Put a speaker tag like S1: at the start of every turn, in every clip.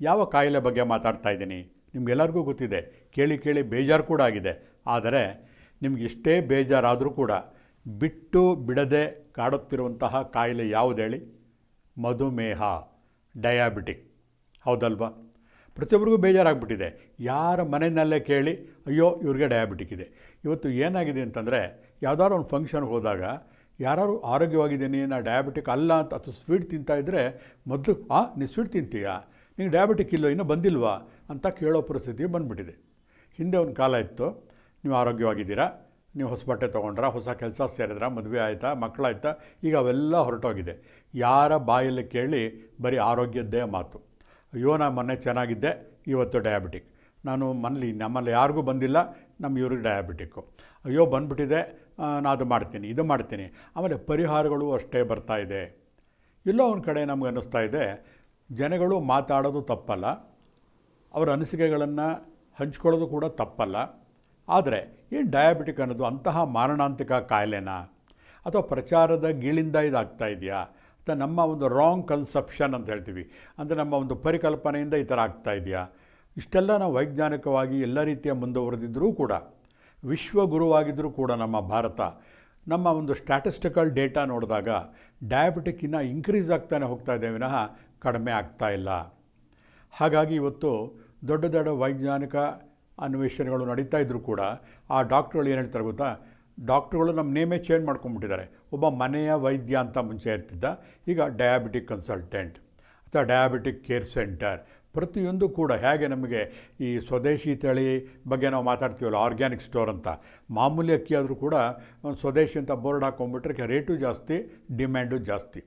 S1: ಯಾವ ಕಾಯಿಲೆ ಬಗ್ಗೆ ಮಾತಾಡ್ತಾ ಇದ್ದೀನಿ? ನಿಮಗೆಲ್ಲರಿಗೂ ಗೊತ್ತಿದೆ. ಕೇಳಿ ಕೇಳಿ ಬೇಜಾರು ಕೂಡ ಆಗಿದೆ. ಆದರೆ ನಿಮ್ಗೆ ಎಷ್ಟೇ ಬೇಜಾರಾದರೂ ಕೂಡ ಬಿಟ್ಟು ಬಿಡದೆ ಕಾಡುತ್ತಿರುವಂತಹ ಕಾಯಿಲೆ ಯಾವುದು ಹೇಳಿ? ಮಧುಮೇಹ, ಡಯಾಬಿಟಿಕ್. ಹೌದಲ್ವಾ? ಪ್ರತಿಯೊಬ್ಬರಿಗೂ ಬೇಜಾರಾಗ್ಬಿಟ್ಟಿದೆ. ಯಾರ ಮನೆಯಲ್ಲೇ ಕೇಳಿ, ಅಯ್ಯೋ, ಇವ್ರಿಗೆ ಡಯಾಬಿಟಿಕ್ ಇದೆ. ಇವತ್ತು ಏನಾಗಿದೆ ಅಂತಂದರೆ, ಯಾವ್ದಾದ್ರು ಒಂದು ಫಂಕ್ಷನ್ಗೆ ಹೋದಾಗ ಯಾರು ಆರೋಗ್ಯವಾಗಿದ್ದೀನಿ, ನಾ ಡಯಾಬಿಟಿಕ್ ಅಲ್ಲ ಅಂತ ಅಥವಾ ಸ್ವೀಟ್ ತಿಂತಾಯಿದ್ರೆ ಮೊದಲು, ಆ, ನೀ ಸ್ವೀಟ್ ತಿಂತೀಯಾ? ನಿಂಗೆ ಡಯಾಬಿಟಿಕ್ ಇಲ್ಲೋ ಇನ್ನೂ ಬಂದಿಲ್ವಾ ಅಂತ ಕೇಳೋ ಪರಿಸ್ಥಿತಿ ಬಂದುಬಿಟ್ಟಿದೆ. ಹಿಂದೆ ಒಂದು ಕಾಲ ಇತ್ತು, ನೀವು ಆರೋಗ್ಯವಾಗಿದ್ದೀರಾ, ನೀವು ಹೊಸ ಬಟ್ಟೆ ತೊಗೊಂಡ್ರ, ಹೊಸ ಕೆಲಸ ಸೇರಿದ್ರ, ಮದುವೆ ಆಯಿತಾ, ಮಕ್ಕಳಾಯ್ತಾ, ಈಗ ಅವೆಲ್ಲ ಹೊರಟೋಗಿದೆ. ಯಾರ ಬಾಯಲ್ಲಿ ಕೇಳಿ ಬರೀ ಆರೋಗ್ಯದ್ದೇ ಮಾತು. ಅಯ್ಯೋ ನಾನು ಮೊನ್ನೆ ಚೆನ್ನಾಗಿದ್ದೆ, ಇವತ್ತು ಡಯಾಬಿಟಿಕ್ ನಾನು ಮನೇಲಿ, ನಮ್ಮಲ್ಲಿ ಯಾರಿಗೂ ಬಂದಿಲ್ಲ, ನಮ್ಮ ಇವ್ರಿಗೆ ಡಯಾಬಿಟಿಕ್ಕು ಅಯ್ಯೋ, ಬಂದುಬಿಟ್ಟಿದೆ ನಾನು ಅದು ಮಾಡ್ತೀನಿ, ಇದು ಮಾಡ್ತೀನಿ. ಆಮೇಲೆ ಪರಿಹಾರಗಳು ಅಷ್ಟೇ ಬರ್ತಾ ಇದೆ. ಎಲ್ಲೋ ಒಂದು ಕಡೆ ನಮ್ಗೆ ಅನ್ನಿಸ್ತಾ ಇದೆ ಜನಗಳು ಮಾತಾಡೋದು ತಪ್ಪಲ್ಲ, ಅವರ ಅನಿಸಿಕೆಗಳನ್ನು ಹಂಚ್ಕೊಳ್ಳೋದು ಕೂಡ ತಪ್ಪಲ್ಲ. ಆದರೆ ಏನು ಡಯಾಬಿಟಿಕ್ ಅನ್ನೋದು ಅಂತಹ ಮಾರಣಾಂತಿಕ ಕಾಯಿಲೆನಾ? ಅಥವಾ ಪ್ರಚಾರದ ಗೀಳಿಂದ ಇದಾಗ್ತಾ ಇದೆಯಾ? ಅಥವಾ ನಮ್ಮ ಒಂದು ರಾಂಗ್ ಕನ್ಸೆಪ್ಷನ್ ಅಂತ ಹೇಳ್ತೀವಿ, ಅಂದರೆ ನಮ್ಮ ಒಂದು ಪರಿಕಲ್ಪನೆಯಿಂದ ಈ ಥರ ಆಗ್ತಾ ಇದೆಯಾ? ಇಷ್ಟೆಲ್ಲ ನಾವು ವೈಜ್ಞಾನಿಕವಾಗಿ ಎಲ್ಲ ರೀತಿಯ ಮುಂದುವರೆದಿದ್ದರೂ ಕೂಡ ವಿಶ್ವಗುರುವಾಗಿದ್ದರೂ ಕೂಡ ನಮ್ಮ ಭಾರತ, ನಮ್ಮ ಒಂದು ಸ್ಟ್ಯಾಟಿಸ್ಟಿಕಲ್ ಡೇಟಾ ನೋಡಿದಾಗ ಡಯಾಬಿಟಿಕ್ ಇನ್ನೂ ಇನ್ಕ್ರೀಸ್ ಆಗ್ತಾನೆ ಹೋಗ್ತಾ ಇದೆ. ವಿನಃ ಕಡಿಮೆ ಆಗ್ತಾ ಇಲ್ಲ. ಹಾಗಾಗಿ ಇವತ್ತು ದೊಡ್ಡ ದೊಡ್ಡ ವೈಜ್ಞಾನಿಕ ಅನ್ವೇಷಣೆಗಳು ನಡೀತಾ ಇದ್ದರೂ ಕೂಡ ಆ ಡಾಕ್ಟ್ರುಗಳು ಏನು ಹೇಳ್ತಾರೆ ಗೊತ್ತಾ? ಡಾಕ್ಟ್ರುಗಳು ನಮ್ಮ ನೇಮೇ ಚೇಂಜ್ ಮಾಡ್ಕೊಂಡ್ಬಿಟ್ಟಿದ್ದಾರೆ. ಒಬ್ಬ ಮನೆಯ ವೈದ್ಯ ಅಂತ ಮುಂಚೆ ಇರ್ತಿದ್ದ, ಈಗ ಡಯಾಬಿಟಿಕ್ ಕನ್ಸಲ್ಟೆಂಟ್ ಅಥವಾ ಡಯಾಬಿಟಿಕ್ ಕೇರ್ ಸೆಂಟರ್ ಪ್ರತಿಯೊಂದು ಕೂಡ ಹೇಗೆ ನಮಗೆ ಈ ಸ್ವದೇಶಿ ತಳಿ ಬಗ್ಗೆ ನಾವು ಮಾತಾಡ್ತೀವಲ್ಲ ಆರ್ಗ್ಯಾನಿಕ್ ಸ್ಟೋರ್ ಅಂತ. ಮಾಮೂಲಿ ಅಕ್ಕಿ ಆದರೂ ಕೂಡ ಒಂದು ಸ್ವದೇಶಿ ಅಂತ ಬೋರ್ಡ್ ಹಾಕೊಂಡ್ಬಿಟ್ರೆ ರೇಟು ಜಾಸ್ತಿ ಡಿಮ್ಯಾಂಡು ಜಾಸ್ತಿ.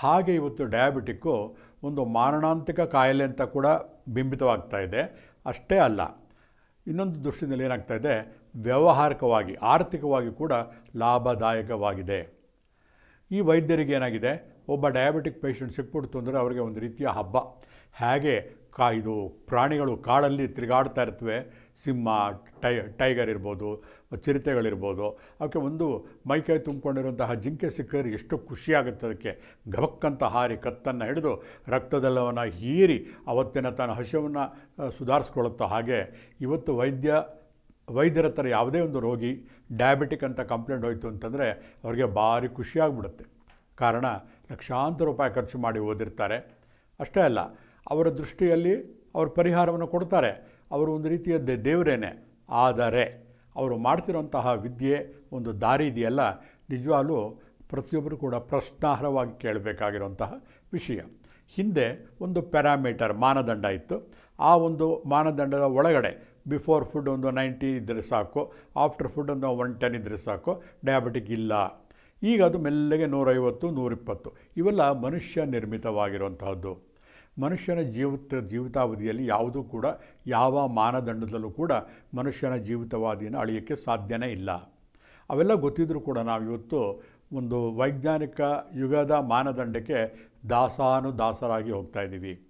S1: ಹಾಗೆ ಇವತ್ತು ಡಯಾಬಿಟಿಕ್ಕು ಒಂದು ಮಾರಣಾಂತಿಕ ಕಾಯಿಲೆ ಅಂತ ಕೂಡ ಬಿಂಬಿತವಾಗ್ತಾ ಇದೆ. ಅಷ್ಟೇ ಅಲ್ಲ, ಇನ್ನೊಂದು ದೃಷ್ಟಿಯಲ್ಲಿ ಏನಾಗ್ತಾ ಇದೆ, ವ್ಯಾವಹಾರಿಕವಾಗಿ, ಆರ್ಥಿಕವಾಗಿ ಕೂಡ ಲಾಭದಾಯಕವಾಗಿದೆ. ಈ ವೈದ್ಯರಿಗೆ ಏನಾಗಿದೆ, ಒಬ್ಬ ಡಯಾಬಿಟಿಕ್ ಪೇಷಂಟ್ ಸಿಕ್ಬಿಡ್ತು ಅಂದರೆ ಅವರಿಗೆ ಒಂದು ರೀತಿಯ ಹಬ್ಬ. ಹೇಗೆ ಕಾ ಇದು ಪ್ರಾಣಿಗಳು ಕಾಡಲ್ಲಿ ತಿರುಗಾಡ್ತಾ ಇರ್ತವೆ. ಸಿಂಹ, ಟೈ, ಟೈಗರ್ ಇರ್ಬೋದು, ಚಿರತೆಗಳಿರ್ಬೋದು. ಅವಕ್ಕೆ ಒಂದು ಮೈಕೈ ತುಂಬಿಕೊಂಡಿರುವಂತಹ ಜಿಂಕೆ ಸಿಕ್ಕರೆ ಎಷ್ಟು ಖುಷಿಯಾಗುತ್ತೆ ಅದಕ್ಕೆ. ಗಬಕ್ಕಂತ ಹಾರಿ ಕತ್ತನ್ನು ಹಿಡಿದು ರಕ್ತದೆಲ್ಲವನ್ನು ಹೀರಿ ಅವತ್ತಿನ ತನ್ನ ಹಸಿವನ್ನು ಸುಧಾರಿಸ್ಕೊಳ್ಳುತ್ತೋ ಹಾಗೆ ಇವತ್ತು ವೈದ್ಯ, ವೈದ್ಯರ ಹತ್ರ ಯಾವುದೇ ಒಂದು ರೋಗಿ ಡಯಾಬಿಟಿಕ್ ಅಂತ ಕಂಪ್ಲೇಂಟ್ ಹೋಯಿತು ಅಂತಂದರೆ ಅವ್ರಿಗೆ ಭಾರಿ ಖುಷಿಯಾಗ್ಬಿಡುತ್ತೆ. ಕಾರಣ ಲಕ್ಷಾಂತರ ರೂಪಾಯಿ ಖರ್ಚು ಮಾಡಿ ಓದಿರ್ತಾರೆ. ಅಷ್ಟೇ ಅಲ್ಲ ಅವರ ದೃಷ್ಟಿಯಲ್ಲಿ ಅವರು ಪರಿಹಾರವನ್ನು ಕೊಡ್ತಾರೆ. ಅವರು ಒಂದು ರೀತಿಯ ದೇ ದೇವರೇನೆ. ಆದರೆ ಅವರು ಮಾಡ್ತಿರೋಂತಹ ವಿದ್ಯೆ ಒಂದು ದಾರಿ ಇದೆಯಲ್ಲ, ನಿಜವಾಗಲೂ ಪ್ರತಿಯೊಬ್ಬರು ಕೂಡ ಪ್ರಶ್ನಾರ್ಹವಾಗಿ ಕೇಳಬೇಕಾಗಿರುವಂತಹ ವಿಷಯ. ಹಿಂದೆ ಒಂದು ಪ್ಯಾರಾಮೀಟರ್ ಮಾನದಂಡ ಇತ್ತು. ಆ ಒಂದು ಮಾನದಂಡದ ಒಳಗಡೆ ಬಿಫೋರ್ ಫುಡ್ ಒಂದು ನೈಂಟಿ ಇದ್ದರೆ ಸಾಕು, ಆಫ್ಟರ್ ಫುಡ್ ಒಂದು ಒನ್ ಟೆನ್ ಇದ್ದರೆ ಸಾಕು, ಡಯಾಬಿಟಿಕ್ ಇಲ್ಲ. ಈಗ ಅದು ಮೆಲ್ಲಗೆ ನೂರೈವತ್ತು, ನೂರಿಪ್ಪತ್ತು. ಇವೆಲ್ಲ ಮನುಷ್ಯ ನಿರ್ಮಿತವಾಗಿರುವಂತಹದ್ದು. ಮನುಷ್ಯನ ಜೀವಿತ ಜೀವಿತಾವಧಿಯಲ್ಲಿ ಯಾವುದೂ ಕೂಡ ಯಾವ ಮಾನದಂಡದಲ್ಲೂ ಕೂಡ ಮನುಷ್ಯನ ಜೀವಿತಾವಧಿಯನ್ನು ಅಳಿಯೋಕ್ಕೆ ಸಾಧ್ಯನೇ ಇಲ್ಲ. ಅವೆಲ್ಲ ಗೊತ್ತಿದ್ದರೂ ಕೂಡ ನಾವು ಇವತ್ತು ಒಂದು ವೈಜ್ಞಾನಿಕ ಯುಗದ ಮಾನದಂಡಕ್ಕೆ ದಾಸಾನು ದಾಸರಾಗಿ ಹೋಗ್ತಾ ಇದ್ದೀವಿ.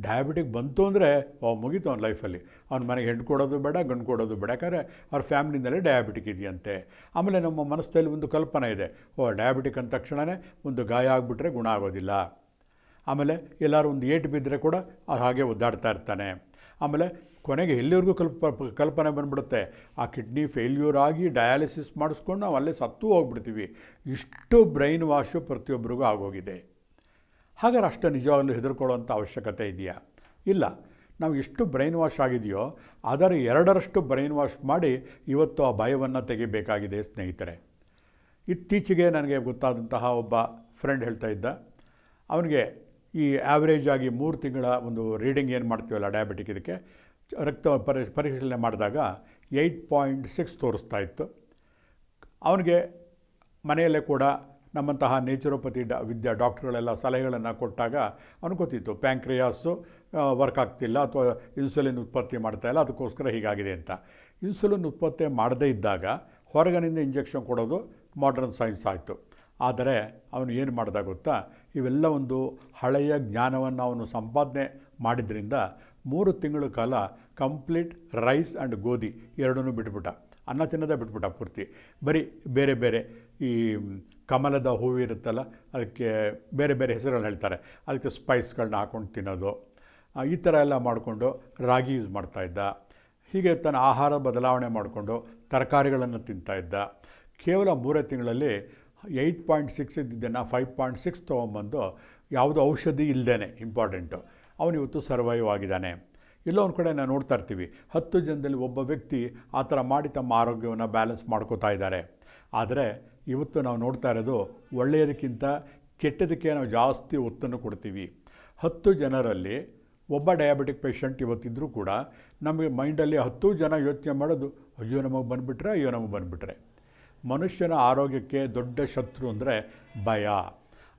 S1: ಡಯಾಬಿಟಿಕ್ ಬಂತು ಅಂದರೆ, ಓ, ಮುಗೀತು ಅವ್ನ ಲೈಫಲ್ಲಿ. ಅವ್ನ ಮನೆಗೆ ಹೆಣ್ಣು ಕೊಡೋದು ಬೇಡ, ಗಂಡು ಕೊಡೋದು ಬೇಡ, ಯಾಕಂದರೆ ಅವ್ರ ಫ್ಯಾಮಿಲಿನಲ್ಲೇ ಡಯಾಬಿಟಿಕ್ ಇದೆಯಂತೆ. ಆಮೇಲೆ ನಮ್ಮ ಮನಸ್ಸಲ್ಲಿ ಒಂದು ಕಲ್ಪನೆ ಇದೆ. ಓ, ಡಯಾಬಿಟಿಕ್ ಅಂದ ತಕ್ಷಣವೇ ಒಂದು ಗಾಯ ಆಗಿಬಿಟ್ರೆ ಗುಣ ಆಗೋದಿಲ್ಲ. ಆಮೇಲೆ ಎಲ್ಲರೂ ಒಂದು ಏಟು ಬಿದ್ದರೆ ಕೂಡ ಹಾಗೆ ಒದ್ದಾಡ್ತಾ ಇರ್ತಾನೆ. ಆಮೇಲೆ ಕೊನೆಗೆ ಎಲ್ಲಿವರೆಗೂ ಕಲ್ಪ, ಕಲ್ಪನೆ ಬಂದ್ಬಿಡುತ್ತೆ. ಆ ಕಿಡ್ನಿ ಫೇಲ್ಯೂರ್ ಆಗಿ ಡಯಾಲಿಸಿಸ್ ಮಾಡಿಸ್ಕೊಂಡು ನಾವು ಅಲ್ಲೇ ಸತ್ತು ಹೋಗ್ಬಿಡ್ತೀವಿ. ಇಷ್ಟು ಬ್ರೈನ್ ವಾಶು ಪ್ರತಿಯೊಬ್ಬರಿಗೂ ಆಗೋಗಿದೆ. ಹಾಗಾದ್ರೆ ಅಷ್ಟು ನಿಜವಾಗಲೂ ಹೆದರ್ಕೊಳ್ಳೋಂಥ ಅವಶ್ಯಕತೆ ಇದೆಯಾ? ಇಲ್ಲ. ನಾವು ಎಷ್ಟು ಬ್ರೈನ್ ವಾಶ್ ಆಗಿದೆಯೋ, ಅದರ ಎರಡರಷ್ಟು ಬ್ರೈನ್ ವಾಶ್ ಮಾಡಿ ಇವತ್ತು ಆ ಭಯವನ್ನು ತೆಗಿಬೇಕಾಗಿದೆ ಸ್ನೇಹಿತರೆ. ಇತ್ತೀಚೆಗೆ ನನಗೆ ಗೊತ್ತಾದಂತಹ ಒಬ್ಬ ಫ್ರೆಂಡ್ ಹೇಳ್ತಾ ಇದ್ದ. ಅವನಿಗೆ ಈ ಆ್ಯಾವ್ರೇಜ್ ಆಗಿ ಮೂರು ತಿಂಗಳ ಒಂದು ರೀಡಿಂಗ್ ಏನು ಮಾಡ್ತೀವಲ್ಲ ಡಯಾಬಿಟಿಕ್ ಇದಕ್ಕೆ, ರಕ್ತ ಪರಿ, ಪರಿಶೀಲನೆ ಮಾಡಿದಾಗ ಏಯ್ಟ್ ಪಾಯಿಂಟ್ ಸಿಕ್ಸ್ ತೋರಿಸ್ತಾ ಇತ್ತು. ಅವನಿಗೆ ಮನೆಯಲ್ಲೇ ಕೂಡ ನಮ್ಮಂತಹ ನೇಚುರೋಪತಿ ಡ, ವಿದ್ಯಾ ಡಾಕ್ಟ್ರುಗಳೆಲ್ಲ ಸಲಹೆಗಳನ್ನು ಕೊಟ್ಟಾಗ ಅವನು ಗೊತ್ತಿತ್ತು ಪ್ಯಾಂಕ್ರಿಯಾಸು ವರ್ಕ್ ಆಗ್ತಿಲ್ಲ ಅಥವಾ ಇನ್ಸುಲಿನ್ ಉತ್ಪತ್ತಿ ಮಾಡ್ತಾ ಇಲ್ಲ, ಅದಕ್ಕೋಸ್ಕರ ಹೀಗಾಗಿದೆ ಅಂತ. ಇನ್ಸುಲಿನ್ ಉತ್ಪತ್ತಿ ಮಾಡದೇ ಇದ್ದಾಗ ಹೊರಗಿನಿಂದ ಇಂಜೆಕ್ಷನ್ ಕೊಡೋದು ಮಾಡ್ರನ್ ಸೈನ್ಸ್ ಆಯಿತು. ಆದರೆ ಅವನು ಏನು ಮಾಡಿದ ಗೊತ್ತಾ? ಇವೆಲ್ಲ ಒಂದು ಹಳೆಯ ಜ್ಞಾನವನ್ನು ಅವನು ಸಂಪಾದನೆ ಮಾಡಿದ್ರಿಂದ ಮೂರು ತಿಂಗಳ ಕಾಲ ಕಂಪ್ಲೀಟ್ ರೈಸ್ ಆ್ಯಂಡ್ ಗೋಧಿ ಎರಡನ್ನೂ ಬಿಟ್ಬಿಟ್ಟ. ಅನ್ನ ತಿನ್ನೋದೇ ಬಿಟ್ಬಿಟ್ಟ ಪೂರ್ತಿ. ಬರೀ ಬೇರೆ ಬೇರೆ ಈ ಕಮಲದ ಹೂವಿರುತ್ತಲ್ಲ ಅದಕ್ಕೆ ಬೇರೆ ಬೇರೆ ಹೆಸರುಗಳನ್ನ ಹೇಳ್ತಾರೆ. ಅದಕ್ಕೆ ಸ್ಪೈಸ್ಗಳನ್ನ ಹಾಕೊಂಡು ತಿನ್ನೋದು. ಈ ಥರ ಎಲ್ಲ ಮಾಡಿಕೊಂಡು ರಾಗಿ ಯೂಸ್ ಮಾಡ್ತಾಯಿದ್ದ ಹೀಗೆ ತನ್ನ ಆಹಾರ ಬದಲಾವಣೆ ಮಾಡಿಕೊಂಡು ತರಕಾರಿಗಳನ್ನು ತಿಂತಾಯಿದ್ದ ಕೇವಲ ಮೂರೇ ತಿಂಗಳಲ್ಲಿ ಏಯ್ಟ್ ಪಾಯಿಂಟ್ ಸಿಕ್ಸ್ ಇದ್ದಿದ್ದನ್ನು ಫೈವ್ ಪಾಯಿಂಟ್ ಸಿಕ್ಸ್ ತೊಗೊಂಬಂದು ಯಾವುದೋ ಔಷಧಿ ಇಲ್ಲದೇ ಇಂಪಾರ್ಟೆಂಟು ಅವನಿವತ್ತು ಸರ್ವೈವ್ ಆಗಿದ್ದಾನೆ. ಎಲ್ಲೋ ಒಂದು ಕಡೆ ನಾವು ನೋಡ್ತಾ ಇರ್ತೀವಿ. ಹತ್ತು ಜನದಲ್ಲಿ ಒಬ್ಬ ವ್ಯಕ್ತಿ ಆ ಥರ ಮಾಡಿ ತಮ್ಮ ಆರೋಗ್ಯವನ್ನು ಬ್ಯಾಲೆನ್ಸ್ ಮಾಡ್ಕೋತಾ ಇದ್ದಾರೆ. ಆದರೆ ಇವತ್ತು ನಾವು ನೋಡ್ತಾ ಇರೋದು ಒಳ್ಳೆಯದಕ್ಕಿಂತ ಕೆಟ್ಟದಕ್ಕೆ ನಾವು ಜಾಸ್ತಿ ಒತ್ತನ್ನು ಕೊಡ್ತೀವಿ. ಹತ್ತು ಜನರಲ್ಲಿ ಒಬ್ಬ ಡಯಾಬಿಟಿಕ್ ಪೇಷಂಟ್ ಇವತ್ತಿದ್ದರೂ ಕೂಡ ನಮಗೆ ಮೈಂಡಲ್ಲಿ ಹತ್ತು ಜನ ಯೋಚನೆ ಮಾಡೋದು, ಅಯ್ಯೋ, ನಮಗೆ ಬಂದುಬಿಟ್ರೆ, ಅಯ್ಯೋ, ನಮಗೆ ಬಂದುಬಿಟ್ರೆ. ಮನುಷ್ಯನ ಆರೋಗ್ಯಕ್ಕೆ ದೊಡ್ಡ ಶತ್ರು ಅಂದರೆ ಭಯ.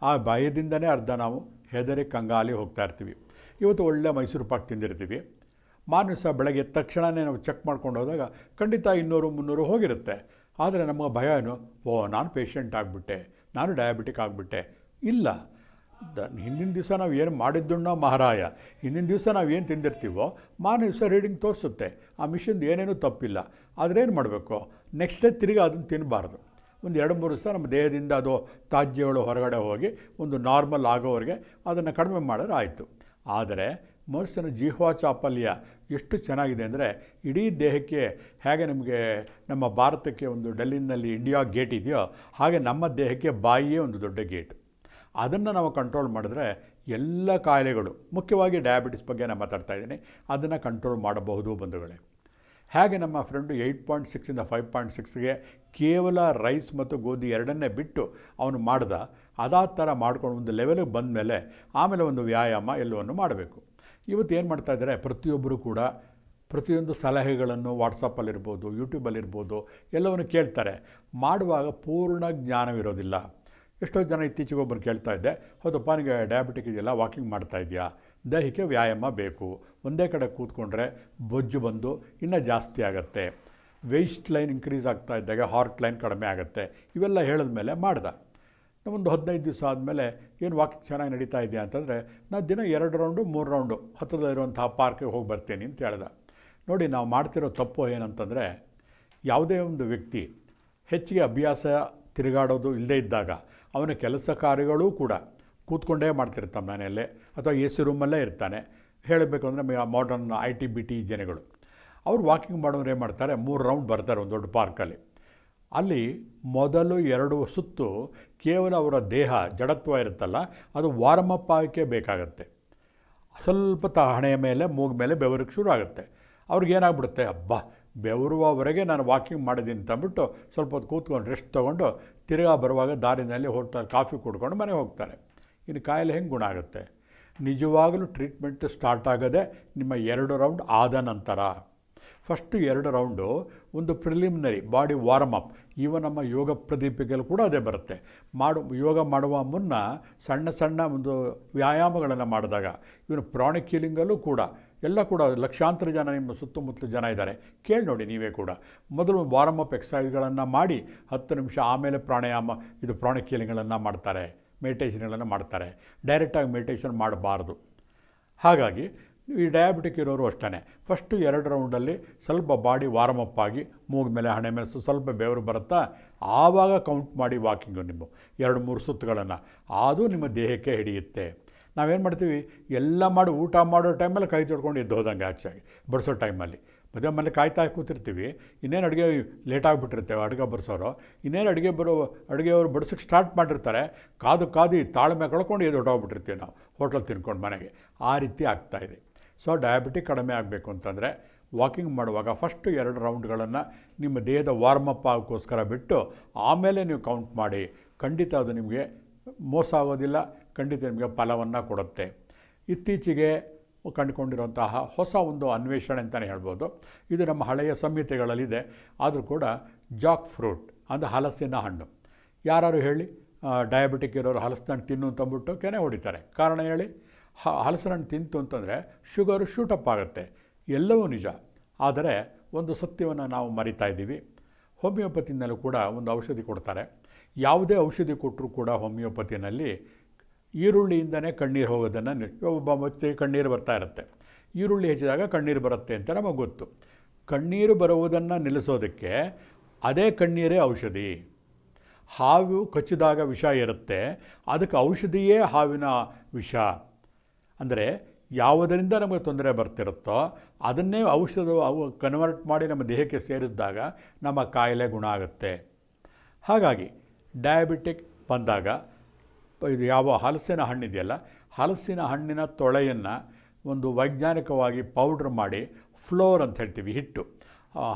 S1: ಆ ಭಯದಿಂದನೇ ಅರ್ಧ ನಾವು ಹೆದರಿ ಕಂಗಾಲಿ ಹೋಗ್ತಾ ಇರ್ತೀವಿ. ಇವತ್ತು ಒಳ್ಳೆ ಮೈಸೂರು ಪಾಕ್ ತಿಂದಿರ್ತೀವಿ. ಮಾರ್ನಿಂಗ್ ಸಹ ಬೆಳಗ್ಗೆ ತಕ್ಷಣವೇ ನಾವು ಚೆಕ್ ಮಾಡ್ಕೊಂಡು ಹೋದಾಗ ಖಂಡಿತ ಇನ್ನೂರು, ಮುನ್ನೂರು ಹೋಗಿರುತ್ತೆ. ಆದರೆ ನಮಗೆ ಭಯ ಏನು? ಓ, ನಾನು ಪೇಷಂಟ್ ಆಗಿಬಿಟ್ಟೆ. ನಾನು ಡಯಾಬಿಟಿಕ್ ಆಗಿಬಿಟ್ಟೆ. ಇಲ್ಲ. ಹಿಂದಿನ ದಿವಸ ನಾವು ಏನು ಮಾಡಿದ್ದುಣ್ಣೋ ಮಹಾರಾಯ? ಹಿಂದಿನ ದಿವಸ ನಾವು ಏನು ತಿಂದಿರ್ತೀವೋ ಮಾರನೇ ದಿವಸ ರೀಡಿಂಗ್ ತೋರಿಸುತ್ತೆ. ಆ ಮಿಷಿನ್ದು ಏನೇನೂ ತಪ್ಪಿಲ್ಲ. ಆದರೆ ಏನು ಮಾಡಬೇಕು? ನೆಕ್ಸ್ಟ್ ಡೇ ತಿರುಗಿ ಅದನ್ನು ತಿನ್ನಬಾರ್ದು ಒಂದು ಎರಡು ಮೂರು ದಿವಸ ನಮ್ಮ ದೇಹದಿಂದ ಅದು ತಾಜ್ಯಗಳು ಹೊರಗಡೆ ಹೋಗಿ ಒಂದು ನಾರ್ಮಲ್ ಆಗೋವರೆಗೆ ಅದನ್ನು ಕಡಿಮೆ ಮಾಡಿದ್ರೆ ಆಯಿತು. ಆದರೆ ಮನುಷ್ಯನ ಜೀಹ್ವಾ ಚಾಪಲ್ಯ ಎಷ್ಟು ಚೆನ್ನಾಗಿದೆ ಅಂದರೆ ಇಡೀ ದೇಹಕ್ಕೆ ಹೇಗೆ ನಮಗೆ ನಮ್ಮ ಭಾರತಕ್ಕೆ ಒಂದು ಡೆಲ್ಲಿನಲ್ಲಿ ಇಂಡಿಯಾ ಗೇಟ್ ಇದೆಯೋ ಹಾಗೆ ನಮ್ಮ ದೇಹಕ್ಕೆ ಬಾಯಿಯೇ ಒಂದು ದೊಡ್ಡ ಗೇಟ್ ಅದನ್ನು ನಾವು ಕಂಟ್ರೋಲ್ ಮಾಡಿದ್ರೆ ಎಲ್ಲ ಕಾಯಿಲೆಗಳು, ಮುಖ್ಯವಾಗಿ ಡಯಾಬಿಟಿಸ್ ಬಗ್ಗೆ ನಾನು ಮಾತಾಡ್ತಾ ಇದ್ದೀನಿ, ಅದನ್ನು ಕಂಟ್ರೋಲ್ ಮಾಡಬಹುದು ಬಂಧುಗಳೇ. ಹೇಗೆ ನಮ್ಮ ಫ್ರೆಂಡು ಏಯ್ಟ್ ಪಾಯಿಂಟ್ ಸಿಕ್ಸಿಂದ ಫೈವ್ ಪಾಯಿಂಟ್ ಸಿಕ್ಸ್ಗೆ ಕೇವಲ ರೈಸ್ ಮತ್ತು ಗೋಧಿ ಎರಡನ್ನೇ ಬಿಟ್ಟು ಅವನು ಮಾಡ್ದ. ಅದಾ ಥರ ಮಾಡ್ಕೊಂಡು ಒಂದು ಲೆವೆಲಿಗೆ ಬಂದ ಮೇಲೆ ಆಮೇಲೆ ಒಂದು ವ್ಯಾಯಾಮ ಎಲ್ಲವನ್ನು ಮಾಡಬೇಕು. ಇವತ್ತು ಏನು ಮಾಡ್ತಾ ಇದ್ದಾರೆ? ಪ್ರತಿಯೊಬ್ಬರು ಕೂಡ ಪ್ರತಿಯೊಂದು ಸಲಹೆಗಳನ್ನು ವಾಟ್ಸಪ್ಪಲ್ಲಿರ್ಬೋದು ಯೂಟ್ಯೂಬಲ್ಲಿರ್ಬೋದು ಎಲ್ಲವನ್ನು ಕೇಳ್ತಾರೆ. ಮಾಡುವಾಗ ಪೂರ್ಣ ಜ್ಞಾನವಿರೋದಿಲ್ಲ. ಎಷ್ಟೋ ಜನ ಇತ್ತೀಚೆಗೆ ಒಬ್ಬರು ಕೇಳ್ತಾ ಇದ್ದೆ, ಹೌದಪ್ಪ, ನನಗೆ ಡಯಾಬಿಟಿಕ್ ಇದೆಯಲ್ಲ ವಾಕಿಂಗ್ ಮಾಡ್ತಾ ಇದೆಯಾ? ದೇಹಕ್ಕೆ ವ್ಯಾಯಾಮ ಬೇಕು. ಒಂದೇ ಕಡೆ ಕೂತ್ಕೊಂಡ್ರೆ ಬೊಜ್ಜು ಬಂದು ಇನ್ನೂ ಜಾಸ್ತಿ ಆಗುತ್ತೆ. ವೇಸ್ಟ್ ಲೈನ್ ಇನ್ಕ್ರೀಸ್ ಆಗ್ತಾ ಇದ್ದಾಗ ಹಾರ್ಟ್ ಲೈನ್ ಕಡಿಮೆ ಆಗುತ್ತೆ. ಇವೆಲ್ಲ ಹೇಳಿದ ಮೇಲೆ ಮಾಡ್ದ ಒಂದು ಹದಿನೈದು ದಿವಸ ಆದಮೇಲೆ ಏನು ವಾಕ್ ಚೆನ್ನಾಗಿ ನಡೀತಾ ಇದೆಯಾ ಅಂತಂದರೆ ನಾನು ದಿನ ಎರಡು ರೌಂಡು ಮೂರು ರೌಂಡು ಹತ್ತಿರದ ಇರುವಂತಹ ಪಾರ್ಕಿಗೆ ಹೋಗಿ ಬರ್ತೀನಿ ಅಂತ ಹೇಳ್ದೆ. ನೋಡಿ, ನಾವು ಮಾಡ್ತಿರೋ ತಪ್ಪು ಏನಂತಂದರೆ, ಯಾವುದೇ ಒಂದು ವ್ಯಕ್ತಿ ಹೆಚ್ಚಿಗೆ ಅಭ್ಯಾಸ ತಿರುಗಾಡೋದು ಇಲ್ಲದೇ ಇದ್ದಾಗ, ಅವನ ಕೆಲಸ ಕಾರ್ಯಗಳೂ ಕೂಡ ಕೂತ್ಕೊಂಡೇ ಮಾಡ್ತಿರ್ತಾನೆ ಮನೆಯಲ್ಲೇ. ಅಥವಾ ಎ ಸಿ ರೂಮಲ್ಲೇ ಇರ್ತಾನೆ. ಹೇಳಬೇಕು ಅಂದರೆ modern I T B T ಜನಗಳು. ಅವ್ರು ವಾಕಿಂಗ್ ಮಾಡೋರು ಏನು ಮಾಡ್ತಾರೆ? ಮೂರು ರೌಂಡ್ ಬರ್ತಾರೆ ಒಂದು ದೊಡ್ಡ ಪಾರ್ಕಲ್ಲಿ ಅಲ್ಲಿ. ಮೊದಲು ಎರಡು ಸುತ್ತು ಕೇವಲ ಅವರ ದೇಹ, ಜಡತ್ವ ಇರುತ್ತಲ್ಲ, ಅದು ವಾರ್ಮಪ್ ಆಗೋಕ್ಕೆ ಬೇಕಾಗತ್ತೆ. ಸ್ವಲ್ಪ ತ ಹಣೆಯ ಮೇಲೆ, ಮೂಗು ಮೇಲೆ ಬೆವರಿಗೆ ಶುರು ಆಗುತ್ತೆ. ಅವ್ರಿಗೆ ಏನಾಗ್ಬಿಡುತ್ತೆ? ಅಬ್ಬಾ, ಬೆವರುವವರೆಗೆ ನಾನು ವಾಕಿಂಗ್ ಮಾಡಿದ್ದೀನಿ ಅಂತ ಅಂದ್ಬಿಟ್ಟು ಸ್ವಲ್ಪ ಹೊತ್ತು ಕೂತ್ಕೊಂಡು ರೆಸ್ಟ್ ತೊಗೊಂಡು ತಿರುಗಾ ಬರುವಾಗ ದಾರಿನಲ್ಲಿ ಹೋಟ್ಲಲ್ಲಿ ಕಾಫಿ ಕುಡ್ಕೊಂಡು ಮನೆಗೆ ಹೋಗ್ತಾರೆ. ಇನ್ನು ಕಾಯಿಲೆ ಹೆಂಗೆ ಗುಣ ಆಗುತ್ತೆ? ನಿಜವಾಗಲೂ ಟ್ರೀಟ್ಮೆಂಟ್ ಸ್ಟಾರ್ಟ್ ಆಗದೆ ನಿಮ್ಮ ಎರಡು ರೌಂಡ್ ಆದ ನಂತರ. ಫಸ್ಟು ಎರಡು ರೌಂಡು ಒಂದು ಪ್ರಿಲಿಮಿನರಿ ಬಾಡಿ ವಾರ್ಮ್ ಅಪ್ ಇವ ನಮ್ಮ ಯೋಗ ಪ್ರದೀಪಿಕೆಯಲ್ಲಿ ಕೂಡ ಅದೇ ಬರುತ್ತೆ. ಮಾಡು, ಯೋಗ ಮಾಡುವ ಮುನ್ನ ಸಣ್ಣ ಸಣ್ಣ ಒಂದು ವ್ಯಾಯಾಮಗಳನ್ನು ಮಾಡಿದಾಗ, ಇವನು ಪ್ರಾಣಿಕ್ ಹೀಲಿಂಗಲ್ಲೂ ಕೂಡ, ಎಲ್ಲ ಕೂಡ ಲಕ್ಷಾಂತರ ಜನ ನಿಮ್ಮ ಸುತ್ತಮುತ್ತಲು ಜನ ಇದ್ದಾರೆ. ಕೇಳಿ ನೋಡಿ ನೀವೇ ಕೂಡ. ಮೊದಲು ವಾರ್ಮ್ ಅಪ್ ಎಕ್ಸಸೈಸ್ಗಳನ್ನು ಮಾಡಿ ಹತ್ತು ನಿಮಿಷ ಆಮೇಲೆ ಪ್ರಾಣಾಯಾಮ, ಇದು ಪ್ರಾಣಿಕ್ ಹೀಲಿಂಗ್ಗಳನ್ನು ಮಾಡ್ತಾರೆ. ಮೆಡಿಟೇಷನ್ಗಳನ್ನು ಮಾಡ್ತಾರೆ. ಡೈರೆಕ್ಟಾಗಿ ಮೆಡಿಟೇಷನ್ ಮಾಡಬಾರ್ದು. ಹಾಗಾಗಿ ಈ ಡಯಾಬಿಟಿಕ್ ಇರೋರು ಅಷ್ಟೇ ಫಸ್ಟು ಎರಡು ರೌಂಡಲ್ಲಿ ಸ್ವಲ್ಪ ಬಾಡಿ ವಾರ್ಮಪ್ ಆಗಿ ಮೂಗ್ ಮೇಲೆ ಹಣೆ ಮೇಲೆ ಸ್ವ- ಸ್ವಲ್ಪ ಬೆವರು ಬರುತ್ತಾ, ಆವಾಗ ಕೌಂಟ್ ಮಾಡಿ ವಾಕಿಂಗು ನಿಮ್ಮ ಎರಡು ಮೂರು ಸುತ್ತುಗಳನ್ನು. ಅದು ನಿಮ್ಮ ದೇಹಕ್ಕೆ ಹಿಡಿಯುತ್ತೆ. ನಾವೇನು ಮಾಡ್ತೀವಿ? ಎಲ್ಲ ಮಾಡಿ ಊಟ ಮಾಡೋ ಟೈಮಲ್ಲಿ ಕೈ ತೊಡ್ಕೊಂಡು ಎದ್ದು ಹೋದಂಗೆ ಆಚೆ ಬಡಿಸೋ ಟೈಮಲ್ಲಿ ಮದುವೆ ಮನೇಲಿ ಕಾಯ್ತಾ ಕೂತಿರ್ತೀವಿ. ಇನ್ನೇನು ಅಡುಗೆ ಲೇಟ್ ಆಗಿಬಿಟ್ಟಿರ್ತೇವೆ ಅಡುಗೆ ಬಡಿಸೋರು. ಇನ್ನೇನು ಅಡುಗೆ ಬರೋ ಅಡುಗೆಯವರು ಬಡಿಸೋಕ್ಕೆ ಸ್ಟಾರ್ಟ್ ಮಾಡಿರ್ತಾರೆ. ಕಾದು ಕಾದು ತಾಳ್ಮೆ ಕಳ್ಕೊಂಡು ಎದು ಹೊಟ್ಟೋಗ್ಬಿಟ್ಟಿರ್ತೀವಿ ನಾವು, ಹೋಟ್ಲಲ್ಲಿ ತಿನ್ಕೊಂಡು ಮನೆಗೆ. ಆ ರೀತಿ ಆಗ್ತಾಯಿದೆ ಸೊ ಡಯಾಬಿಟಿಕ್ ಕಡಿಮೆ ಆಗಬೇಕು ಅಂತಂದರೆ ವಾಕಿಂಗ್ ಮಾಡುವಾಗ ಫಸ್ಟು ಎರಡು ರೌಂಡ್ಗಳನ್ನು ನಿಮ್ಮ ದೇಹದ ವಾರ್ಮಪ್ ಆಗೋಕ್ಕೋಸ್ಕರ ಬಿಟ್ಟು ಆಮೇಲೆ ನೀವು ಕೌಂಟ್ ಮಾಡಿ. ಖಂಡಿತ ಅದು ನಿಮಗೆ ಮೋಸ ಆಗೋದಿಲ್ಲ, ಖಂಡಿತ ನಿಮಗೆ ಫಲವನ್ನು ಕೊಡುತ್ತೆ. ಇತ್ತೀಚೆಗೆ ಕಂಡುಕೊಂಡಿರುವಂತಹ ಹೊಸ ಒಂದು ಅನ್ವೇಷಣೆ ಅಂತಲೇ ಹೇಳ್ಬೋದು. ಇದು ನಮ್ಮ ಹಳೆಯ ಸಂಹಿತೆಗಳಲ್ಲಿದೆ. ಆದರೂ ಕೂಡ ಜಾಕ್ ಫ್ರೂಟ್, ಅಂದರೆ ಹಲಸಿನ ಹಣ್ಣು. ಯಾರು ಹೇಳಿ ಡಯಾಬಿಟಿಕ್ ಇರೋರು ಹಲಸಿನ ಹಣ್ಣು ತಿನ್ನು ಅಂತಂದ್ಬಿಟ್ಟು ಕೆನೆ ಹೊಡಿತಾರೆ. ಕಾರಣ ಹೇಳಿ, ಹ, ಹಲಸಿನ ಹಣ್ಣು ತಿಂತು ಅಂತಂದರೆ ಶುಗರು ಶೂಟಪ್ ಆಗುತ್ತೆ. ಎಲ್ಲವೂ ನಿಜ. ಆದರೆ ಒಂದು ಸತ್ಯವನ್ನು ನಾವು ಮರಿತಾ ಇದ್ದೀವಿ. ಹೋಮಿಯೋಪತಿನಲ್ಲೂ ಕೂಡ ಒಂದು ಔಷಧಿ ಕೊಡ್ತಾರೆ. ಯಾವುದೇ ಔಷಧಿ ಕೊಟ್ಟರೂ ಕೂಡ ಹೋಮಿಯೋಪತಿನಲ್ಲಿ ಈರುಳ್ಳಿಯಿಂದನೇ ಕಣ್ಣೀರು ಹೋಗೋದನ್ನು ಒಬ್ಬ ಮತ್ತೆ ಕಣ್ಣೀರು ಬರ್ತಾ ಇರುತ್ತೆ. ಈರುಳ್ಳಿ ಹೆಚ್ಚಿದಾಗ ಕಣ್ಣೀರು ಬರುತ್ತೆ ಅಂತ ನಮಗೆ ಗೊತ್ತು. ಕಣ್ಣೀರು ಬರುವುದನ್ನು ನಿಲ್ಲಿಸೋದಕ್ಕೆ ಅದೇ ಕಣ್ಣೀರೇ ಔಷಧಿ. ಹಾವು ಕಚ್ಚಿದಾಗ ವಿಷ ಇರುತ್ತೆ. ಅದಕ್ಕೆ ಔಷಧಿಯೇ ಹಾವಿನ ವಿಷ. ಅಂದರೆ ಯಾವುದರಿಂದ ನಮಗೆ ತೊಂದರೆ ಬರ್ತಿರುತ್ತೋ ಅದನ್ನೇ ಔಷಧ ಕನ್ವರ್ಟ್ ಮಾಡಿ ನಮ್ಮ ದೇಹಕ್ಕೆ ಸೇರಿಸಿದಾಗ ನಮ್ಮ ಕಾಯಿಲೆ ಗುಣ ಆಗುತ್ತೆ. ಹಾಗಾಗಿ ಡಯಾಬಿಟಿಕ್ ಬಂದಾಗ ಇದು ಯಾವ ಹಲಸಿನ ಹಣ್ಣಿದೆಯಲ್ಲ, ಹಲಸಿನ ಹಣ್ಣಿನ ತೊಳೆಯನ್ನು ಒಂದು ವೈಜ್ಞಾನಿಕವಾಗಿ ಪೌಡ್ರ್ ಮಾಡಿ ಫ್ಲೋರ್ ಅಂತ ಹೇಳ್ತೀವಿ, ಹಿಟ್ಟು.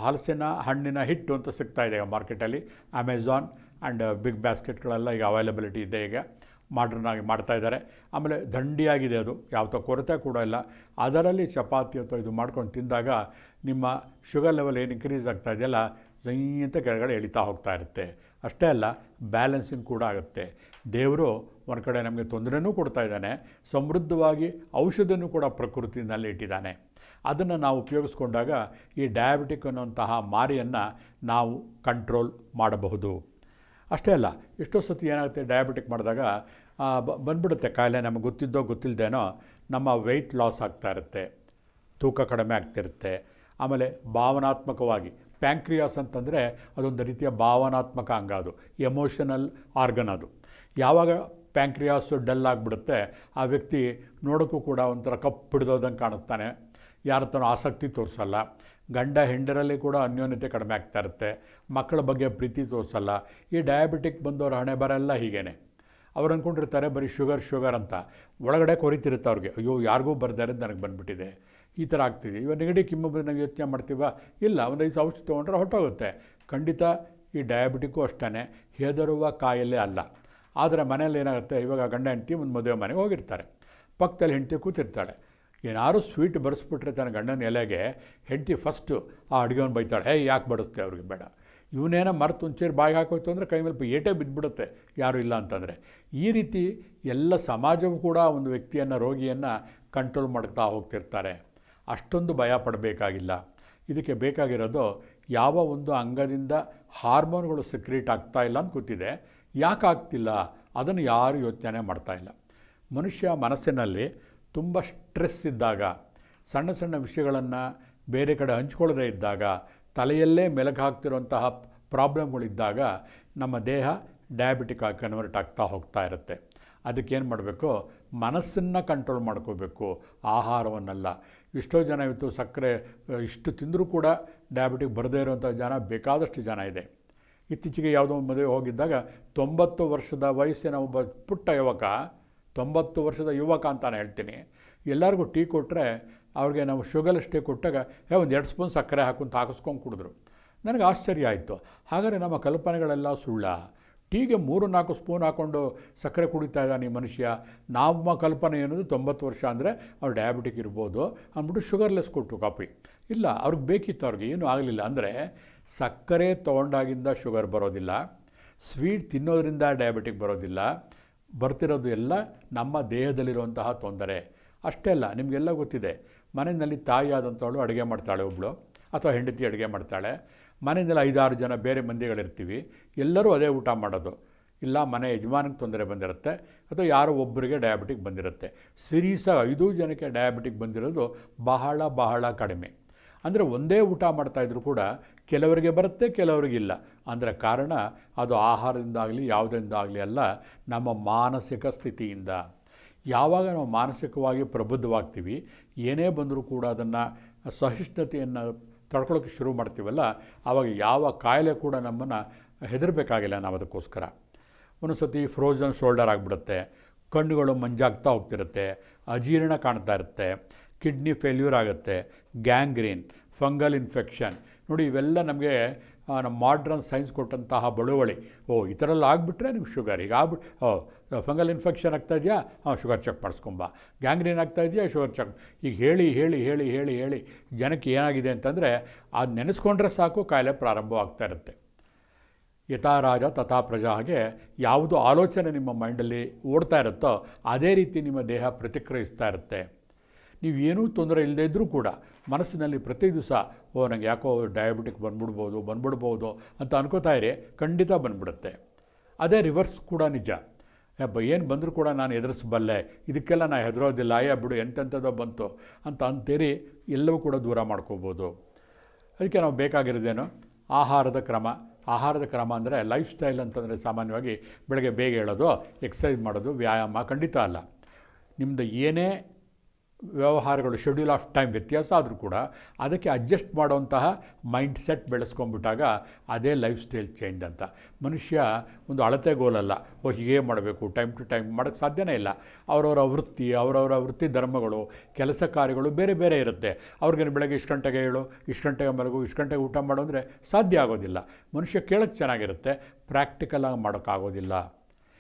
S1: ಹಲಸಿನ ಹಣ್ಣಿನ ಹಿಟ್ಟು ಅಂತ ಸಿಗ್ತಾ ಇದೆ ಈಗ ಮಾರ್ಕೆಟಲ್ಲಿ. ಅಮೆಝಾನ್ ಆ್ಯಂಡ್ ಬಿಗ್ ಬ್ಯಾಸ್ಕೆಟ್ಗಳೆಲ್ಲ ಈಗ ಅವೈಲಬಿಲಿಟಿ ಇದೆ ಈಗ ಮಾಡ್ರನ್ ಆಗಿ ಮಾಡ್ತಾ ಇದ್ದಾರೆ. ಆಮೇಲೆ ದಂಡಿಯಾಗಿದೆ ಅದು ಯಾವತ್ತೋ ಕೊರತೆ ಕೂಡ ಇಲ್ಲ. ಅದರಲ್ಲಿ ಚಪಾತಿ ಅಥವಾ ಇದು ಮಾಡ್ಕೊಂಡು ತಿಂದಾಗ ನಿಮ್ಮ ಶುಗರ್ ಲೆವೆಲ್ ಏನು ಇನ್ಕ್ರೀಸ್ ಆಗ್ತಾ ಇದೆಯಲ್ಲ ಝೈ ಕೆಳಗಡೆ ಎಳಿತಾ ಹೋಗ್ತಾ ಇರುತ್ತೆ. ಅಷ್ಟೇ ಅಲ್ಲ ಬ್ಯಾಲೆನ್ಸಿಂಗ್ ಕೂಡ ಆಗುತ್ತೆ. ದೇವರು ಒಂದು ಕಡೆ ನಮಗೆ ತೊಂದರೆನೂ ಕೊಡ್ತಾ ಇದ್ದಾನೆ, ಸಮೃದ್ಧವಾಗಿ ಔಷಧನೂ ಕೂಡ ಪ್ರಕೃತಿನಲ್ಲಿ ಇಟ್ಟಿದ್ದಾನೆ. ಅದನ್ನು ನಾವು ಉಪಯೋಗಿಸ್ಕೊಂಡಾಗ ಈ ಡಯಾಬಿಟಿಕ್ ಅನ್ನುವಂತಹ ಮಾರಿಯನ್ನು ನಾವು ಕಂಟ್ರೋಲ್ ಮಾಡಬಹುದು. ಅಷ್ಟೇ ಅಲ್ಲ, ಎಷ್ಟೋ ಸತಿ ಏನಾಗುತ್ತೆ ಡಯಾಬಿಟಿಕ್ ಮಾಡಿದಾಗ ಬಂದ್ಬಿಡುತ್ತೆ ಕಾಯಿಲೆ, ನಮಗೆ ಗೊತ್ತಿದ್ದೋ ಗೊತ್ತಿಲ್ಲದೇನೋ ನಮ್ಮ ವೆಯ್ಟ್ ಲಾಸ್ ಆಗ್ತಾ ಇರುತ್ತೆ. ತೂಕ ಕಡಿಮೆ ಆಗ್ತಿರುತ್ತೆ. ಆಮೇಲೆ ಭಾವನಾತ್ಮಕವಾಗಿ ಪ್ಯಾಂಕ್ರಿಯಾಸ್ ಅಂತಂದರೆ ಅದೊಂದು ರೀತಿಯ ಭಾವನಾತ್ಮಕ ಅಂಗ ಅದು ಎಮೋಷನಲ್ ಆರ್ಗನ್ ಅದು. ಯಾವಾಗ ಪ್ಯಾಂಕ್ರಿಯಾಸು ಡಲ್ ಆಗಿಬಿಡುತ್ತೆ, ಆ ವ್ಯಕ್ತಿ ನೋಡೋಕ್ಕೂ ಕೂಡ ಒಂಥರ ಕಪ್ಪಿಡ್ದೋದಂಗೆ ಕಾಣುತ್ತಾನೆ. ಯಾರ ಆಸಕ್ತಿ ತೋರಿಸಲ್ಲ. ಗಂಡ ಹೆಂಡರಲ್ಲಿ ಕೂಡ ಅನ್ಯೋನ್ಯತೆ ಕಡಿಮೆ ಆಗ್ತಾ ಇರುತ್ತೆ. ಮಕ್ಕಳ ಬಗ್ಗೆ ಪ್ರೀತಿ ತೋರಿಸಲ್ಲ. ಈ ಡಯಾಬಿಟಿಕ್ ಬಂದವರ ಹಣೆ ಬರೆಲ್ಲ ಹೀಗೇನೆ. ಅವ್ರು ಅಂದ್ಕೊಂಡಿರ್ತಾರೆ ಬರೀ ಶುಗರ್ ಶುಗರ್ ಅಂತ. ಒಳಗಡೆ ಕೊರಿತಿರುತ್ತೆ ಅವ್ರಿಗೆ. ಅಯ್ಯೋ, ಯಾರಿಗೂ ಬರ್ದಾರೆ ನನಗೆ ಬಂದುಬಿಟ್ಟಿದೆ. ಈ ಥರ ಆಗ್ತಿದೆ. ಇವಾಗ ನೆಗಡಿ ಕೆಮ್ಮು ಬಗ್ಗೆ ನಾವು ಯೋಚನೆ ಮಾಡ್ತೀವ? ಇಲ್ಲ, ಒಂದು ಐದು ಔಷಧಿ ತೊಗೊಂಡ್ರೆ ಹೊರಟೋಗುತ್ತೆ. ಖಂಡಿತ ಈ ಡಯಾಬಿಟಿಕ್ಕು ಅಷ್ಟೇ ಹೆದರುವ ಕಾಯಿಲೆ ಅಲ್ಲ. ಆದರೆ ಮನೇಲಿ ಏನಾಗುತ್ತೆ? ಇವಾಗ ಗಂಡ ಹೆಂಡತಿ ಒಂದು ಮದುವೆ ಮನೆಗೆ ಹೋಗಿರ್ತಾರೆ. ಪಕ್ಕದಲ್ಲಿ ಹೆಂಡತಿ ಕೂತಿರ್ತಾಳೆ. ಏನಾದ್ರು ಸ್ವೀಟ್ ಬರೆಸ್ಬಿಟ್ರೆ ತನ್ನ ಗಂಡನ ಎಲೆಗೆ ಹೆಂಡತಿ ಫಸ್ಟು ಆ ಅಡುಗೆವನ್ನು ಬೈತಾಳೆ, ಹೇ, ಯಾಕೆ ಬಡಿಸ್ತೆ ಅವ್ರಿಗೆ? ಬೇಡ. ಇವನೇನೋ ಮರೆತು ಒಂಚೂರು ಬಾಯಿಗೆ ಹಾಕೋಯ್ತು ಅಂದರೆ ಕೈ ಮೇಲೆ ಏಟೇ ಬಿದ್ದುಬಿಡುತ್ತೆ ಯಾರೂ ಇಲ್ಲ ಅಂತಂದರೆ. ಈ ರೀತಿ ಎಲ್ಲ ಸಮಾಜವೂ ಕೂಡ ಒಂದು ವ್ಯಕ್ತಿಯನ್ನು, ರೋಗಿಯನ್ನು ಕಂಟ್ರೋಲ್ ಮಾಡ್ತಾ ಹೋಗ್ತಿರ್ತಾರೆ. ಅಷ್ಟೊಂದು ಭಯ ಪಡಬೇಕಾಗಿಲ್ಲ. ಇದಕ್ಕೆ ಬೇಕಾಗಿರೋದು ಯಾವ ಒಂದು ಅಂಗದಿಂದ ಹಾರ್ಮೋನ್ಗಳು ಸಕ್ರಿಯೇಟ್ ಆಗ್ತಾ ಇಲ್ಲ ಅಂತ ಗೊತ್ತಿದೆ. ಯಾಕೆ ಆಗ್ತಿಲ್ಲ? ಅದನ್ನು ಯಾರು ಯೋಚನೆ ಮಾಡ್ತಾ ಇಲ್ಲ. ಮನುಷ್ಯ ಮನಸ್ಸಿನಲ್ಲಿ ತುಂಬ ಸ್ಟ್ರೆಸ್ ಇದ್ದಾಗ, ಸಣ್ಣ ಸಣ್ಣ ವಿಷಯಗಳನ್ನು ಬೇರೆ ಕಡೆ ಹಂಚ್ಕೊಳ್ಳದೇ ಇದ್ದಾಗ, ತಲೆಯಲ್ಲೇ ಮೆಲುಕು ಹಾಕ್ತಿರುವಂತಹ ಪ್ರಾಬ್ಲಮ್ಗಳಿದ್ದಾಗ ನಮ್ಮ ದೇಹ ಡಯಾಬಿಟಿಕ್ ಆಗಿ ಕನ್ವರ್ಟ್ ಆಗ್ತಾ ಹೋಗ್ತಾ ಇರುತ್ತೆ. ಅದಕ್ಕೇನು ಮಾಡಬೇಕು? ಮನಸ್ಸನ್ನು ಕಂಟ್ರೋಲ್ ಮಾಡ್ಕೋಬೇಕು. ಆಹಾರವನ್ನಲ್ಲ. ಎಷ್ಟೋ ಜನ ಇವತ್ತು ಸಕ್ಕರೆ ಇಷ್ಟು ತಿಂದರೂ ಕೂಡ ಡಯಾಬಿಟಿಕ್ ಬರದೇ ಇರುವಂಥ ಜನ ಬೇಕಾದಷ್ಟು ಜನ ಇದೆ. ಇತ್ತೀಚೆಗೆ ಯಾವುದೋ ಒಂದು ಮದುವೆ ಹೋಗಿದ್ದಾಗ ತೊಂಬತ್ತು ವರ್ಷದ ವಯಸ್ಸಿನ ಒಬ್ಬ ಪುಟ್ಟ ಯುವಕ, ತೊಂಬತ್ತು ವರ್ಷದ ಯುವಕ ಅಂತ ನಾನು ಹೇಳ್ತೀನಿ. ಎಲ್ಲರಿಗೂ ಟೀ ಕೊಟ್ಟರೆ ಅವ್ರಿಗೆ ನಾವು ಶುಗರ್ ಟೀ ಕೊಟ್ಟಾಗ, ಹೇ, ಒಂದು ಎರಡು ಸ್ಪೂನ್ ಸಕ್ಕರೆ ಹಾಕೊಂತ ಹಾಕಿಸ್ಕೊಂಡು ಕುಡಿದ್ರು. ನನಗೆ ಆಶ್ಚರ್ಯ ಆಯಿತು. ಹಾಗಾದರೆ ನಮ್ಮ ಕಲ್ಪನೆಗಳೆಲ್ಲ ಸುಳ್ಳ? ಟೀಗೆ ಮೂರು ನಾಲ್ಕು ಸ್ಪೂನ್ ಹಾಕ್ಕೊಂಡು ಸಕ್ಕರೆ ಕುಡಿತಾ ಇದ್ದಾನೆ ಈ ಮನುಷ್ಯ. ನಮ್ಮ ಕಲ್ಪನೆ ಏನದು ತೊಂಬತ್ತು ವರ್ಷ ಅಂದರೆ ಅವ್ರು ಡಯಾಬಿಟಿಕ್ ಇರ್ಬೋದು ಅಂದ್ಬಿಟ್ಟು ಶುಗರ್ಲೆಸ್ ಕೊಟ್ಟು ಕಾಫಿ. ಇಲ್ಲ, ಅವ್ರಿಗೆ ಬೇಕಿತ್ತು ಅವ್ರಿಗೆ, ಏನೂ ಆಗಲಿಲ್ಲ. ಅಂದರೆ ಸಕ್ಕರೆ ತೊಗೊಂಡಾಗಿಂದ ಶುಗರ್ ಬರೋದಿಲ್ಲ ಸ್ವೀಟ್ ತಿನ್ನೋದ್ರಿಂದ ಡಯಾಬಿಟಿಕ್ ಬರೋದಿಲ್ಲ, ಬರ್ತಿರೋದು ಎಲ್ಲ ನಮ್ಮ ದೇಹದಲ್ಲಿರುವಂತಹ ತೊಂದರೆ. ಅಷ್ಟೇ ಅಲ್ಲ, ನಿಮಗೆಲ್ಲ ಗೊತ್ತಿದೆ, ಮನೆಯಲ್ಲಿ ತಾಯಿ ಆದಂಥವಳು ಅಡುಗೆ ಮಾಡ್ತಾಳೆ ಒಬ್ಬಳು ಅಥವಾ ಹೆಂಡತಿ ಅಡುಗೆ ಮಾಡ್ತಾಳೆ. ಮನೆಯಲ್ಲಿ ಐದಾರು ಜನ ಬೇರೆ ಮಂದಿಗಳಿರ್ತೀವಿ, ಎಲ್ಲರೂ ಅದೇ ಊಟ ಮಾಡೋದು. ಇಲ್ಲ, ಮನೆ ಯಜಮಾನಿಗೆ ತೊಂದರೆ ಬಂದಿರುತ್ತೆ, ಅಥವಾ ಯಾರೋ ಒಬ್ಬರಿಗೆ ಡಯಾಬಿಟಿಕ್ ಬಂದಿರುತ್ತೆ. ಸೀರೀಸಾಗಿ ಐದು ಜನಕ್ಕೆ ಡಯಾಬಿಟಿಕ್ ಬಂದಿರೋದು ಬಹಳ ಬಹಳ ಕಡಿಮೆ. ಅಂದರೆ ಒಂದೇ ಊಟ ಮಾಡ್ತಾಯಿದ್ರು ಕೂಡ ಕೆಲವರಿಗೆ ಬರುತ್ತೆ ಕೆಲವರಿಗಿಲ್ಲ ಅಂದರೆ ಕಾರಣ, ಅದು ಆಹಾರದಿಂದಾಗಲಿ, ಯಾವುದರಿಂದಾಗಲಿ ಅಲ್ಲ, ನಮ್ಮ ಮಾನಸಿಕ ಸ್ಥಿತಿಯಿಂದ. ಯಾವಾಗ ನಾವು ಮಾನಸಿಕವಾಗಿ ಪ್ರಬುದ್ಧವಾಗ್ತೀವಿ, ಏನೇ ಬಂದರೂ ಕೂಡ ಅದನ್ನು ಸಹಿಷ್ಣುತೆಯನ್ನು ತಡ್ಕೊಳ್ಳೋಕ್ಕೆ ಶುರು ಮಾಡ್ತೀವಲ್ಲ, ಆವಾಗ ಯಾವ ಕಾಯಿಲೆ ಕೂಡ ನಮ್ಮನ್ನು ಹೆದರಬೇಕಾಗಿಲ್ಲ ನಾವು ಅದಕ್ಕೋಸ್ಕರ. ಒಂದೊಂದು ಸತಿ ಫ್ರೋಝನ್ ಶೋಲ್ಡರ್ ಆಗಿಬಿಡುತ್ತೆ, ಕಣ್ಣುಗಳು ಮಂಜಾಗ್ತಾ ಹೋಗ್ತಿರುತ್ತೆ, ಅಜೀರ್ಣ ಕಾಣ್ತಾ ಇರುತ್ತೆ ಕಿಡ್ನಿ ಫೇಲ್ಯೂರ್ ಆಗುತ್ತೆ ಗ್ಯಾಂಗ್ರೀನ್ ಫಂಗಲ್ ಇನ್ಫೆಕ್ಷನ್ ನೋಡಿ ಇವೆಲ್ಲ ನಮಗೆ ನಮ್ಮ ಮಾಡ್ರನ್ ಸೈನ್ಸ್ ಕೊಟ್ಟಂತಹ ಬಳುವಳಿ. ಓ ಈ ಥರ ಎಲ್ಲ ಆಗಿಬಿಟ್ರೆ ನಿಮ್ಗೆ ಶುಗರ್ ಈಗ ಆಗ್ಬಿಟ್ಟು ಓ ಫಂಗಲ್ ಇನ್ಫೆಕ್ಷನ್ ಆಗ್ತಾ ಇದೆಯಾ? ಹಾಂ ಶುಗರ್ ಚೆಕ್ ಮಾಡಿಸ್ಕೊಂಬ. ಗ್ಯಾಂಗ್ರೀನ್ ಆಗ್ತಾ ಇದೆಯಾ? ಶುಗರ್ ಚೆಕ್ ಈಗ ಹೇಳಿ ಹೇಳಿ ಹೇಳಿ ಹೇಳಿ ಹೇಳಿ, ಜನಕ್ಕೆ ಏನಾಗಿದೆ ಅಂತಂದರೆ ಅದು ನೆನೆಸ್ಕೊಂಡ್ರೆ ಸಾಕು, ಕಾಯಿಲೆ ಪ್ರಾರಂಭವಾಗ್ತಾ ಇರುತ್ತೆ. ಯಥಾ ರಾಜ ತಥಾ ಪ್ರಜಾ ಹಾಗೆ ಯಾವುದು ಆಲೋಚನೆ ನಿಮ್ಮ ಮೈಂಡಲ್ಲಿ ಓಡ್ತಾ ಇರುತ್ತೋ, ಅದೇ ರೀತಿ ನಿಮ್ಮ ದೇಹ ಪ್ರತಿಕ್ರಿಯಿಸ್ತಾ ಇರುತ್ತೆ. ನೀವು ಏನೂ ತೊಂದರೆ ಇಲ್ಲದೆ ಇದ್ದರೂ ಕೂಡ ಮನಸ್ಸಿನಲ್ಲಿ ಪ್ರತಿ ದಿವಸ, ಓ ನನಗೆ ಯಾಕೋ ಡಯಾಬಿಟಿಕ್ ಬಂದ್ಬಿಡ್ಬೋದು ಬಂದ್ಬಿಡ್ಬೋದು ಅಂತ ಅನ್ಕೋತಾ ಇರಿ, ಖಂಡಿತ ಬಂದ್ಬಿಡುತ್ತೆ. ಅದೇ ರಿವರ್ಸ್ ಕೂಡ ನಿಜ. ಏನು ಬಂದರೂ ಕೂಡ ನಾನು ಎದುರಿಸಬಲ್ಲೆ ಇದಕ್ಕೆಲ್ಲ ನಾನು ಹೆದರೋದಿಲ್ಲ, ಅಯ್ಯ ಬಿಡು, ಎಂತೆಂಥದ್ದೋ ಬಂತು ಅಂತ ಅಂತೀರಿ, ಎಲ್ಲವೂ ಕೂಡ ದೂರ ಮಾಡ್ಕೋಬೋದು. ಅದಕ್ಕೆ ನಾವು ಬೇಕಾಗಿರೋದೇನು? ಆಹಾರದ ಕ್ರಮ. ಆಹಾರದ ಕ್ರಮ ಅಂದರೆ ಲೈಫ್ ಸ್ಟೈಲ್ ಅಂತಂದರೆ ಸಾಮಾನ್ಯವಾಗಿ ಬೆಳಗ್ಗೆ ಬೇಗ ಹೇಳೋದು ಎಕ್ಸಸೈಸ್ ಮಾಡೋದು, ವ್ಯಾಯಾಮ ಖಂಡಿತ ಅಲ್ಲ. ನಿಮ್ಮದು ಏನೇ ವ್ಯವಹಾರಗಳು ಶೆಡ್ಯೂಲ್ ಆಫ್ ಟೈಮ್ ವ್ಯತ್ಯಾಸ ಆದರೂ ಕೂಡ ಅದಕ್ಕೆ ಅಡ್ಜಸ್ಟ್ ಮಾಡುವಂತಹ ಮೈಂಡ್ ಸೆಟ್ ಬೆಳೆಸ್ಕೊಂಡ್ಬಿಟ್ಟಾಗ ಅದೇ ಲೈಫ್ ಸ್ಟೈಲ್ ಚೇಂಜ್ ಅಂತ. ಮನುಷ್ಯ ಒಂದು ಅಳತೆಗೋಲಲ್ಲ, ಓ ಹೀಗೆ ಮಾಡಬೇಕು ಟೈಮ್ ಟು ಟೈಮ್ ಮಾಡೋಕ್ಕೆ ಸಾಧ್ಯನೇ ಇಲ್ಲ. ಅವರವರ ವೃತ್ತಿ ಅವರವರ ವೃತ್ತಿ ಧರ್ಮಗಳು, ಕೆಲಸ ಕಾರ್ಯಗಳು ಬೇರೆ ಬೇರೆ ಇರುತ್ತೆ. ಅವ್ರಿಗೆ ಬೆಳಗ್ಗೆ ಇಷ್ಟು ಗಂಟೆಗೆ ಹೇಳು, ಇಷ್ಟು ಗಂಟೆಗೆ ಮಲಗು, ಇಷ್ಟು ಗಂಟೆಗೆ ಊಟ ಮಾಡು ಅಂದರೆ ಸಾಧ್ಯ ಆಗೋದಿಲ್ಲ. ಮನುಷ್ಯ ಕೇಳೋಕ್ಕೆ ಚೆನ್ನಾಗಿರುತ್ತೆ ಪ್ರಾಕ್ಟಿಕಲಾಗಿ ಮಾಡೋಕ್ಕಾಗೋದಿಲ್ಲ.